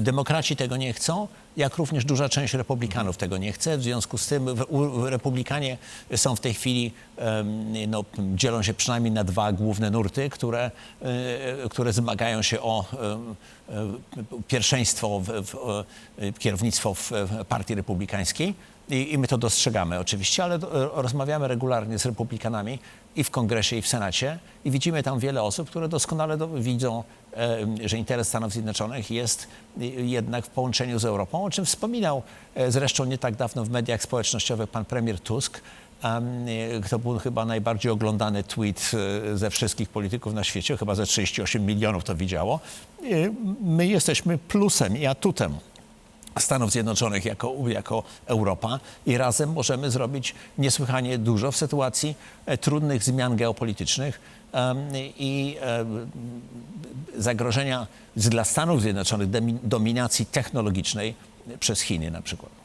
Demokraci tego nie chcą, jak również duża część republikanów tego nie chce. W związku z tym republikanie są w tej chwili, no, dzielą się przynajmniej na dwa główne nurty, które, e, które zmagają się o e, pierwszeństwo, w, w, e, kierownictwo w partii republikańskiej. I, I my to dostrzegamy oczywiście, ale rozmawiamy regularnie z republikanami i w kongresie, i w senacie i widzimy tam wiele osób, które doskonale do, widzą, e, że interes Stanów Zjednoczonych jest e, jednak w połączeniu z Europą, o czym wspominał e, zresztą nie tak dawno w mediach społecznościowych pan premier Tusk. E, To był chyba najbardziej oglądany tweet e, ze wszystkich polityków na świecie, chyba ze 38 milionów to widziało. My jesteśmy plusem i atutem Stanów Zjednoczonych jako, jako Europa i razem możemy zrobić niesłychanie dużo w sytuacji trudnych zmian geopolitycznych i zagrożenia dla Stanów Zjednoczonych domi- dominacji technologicznej przez Chiny na przykład.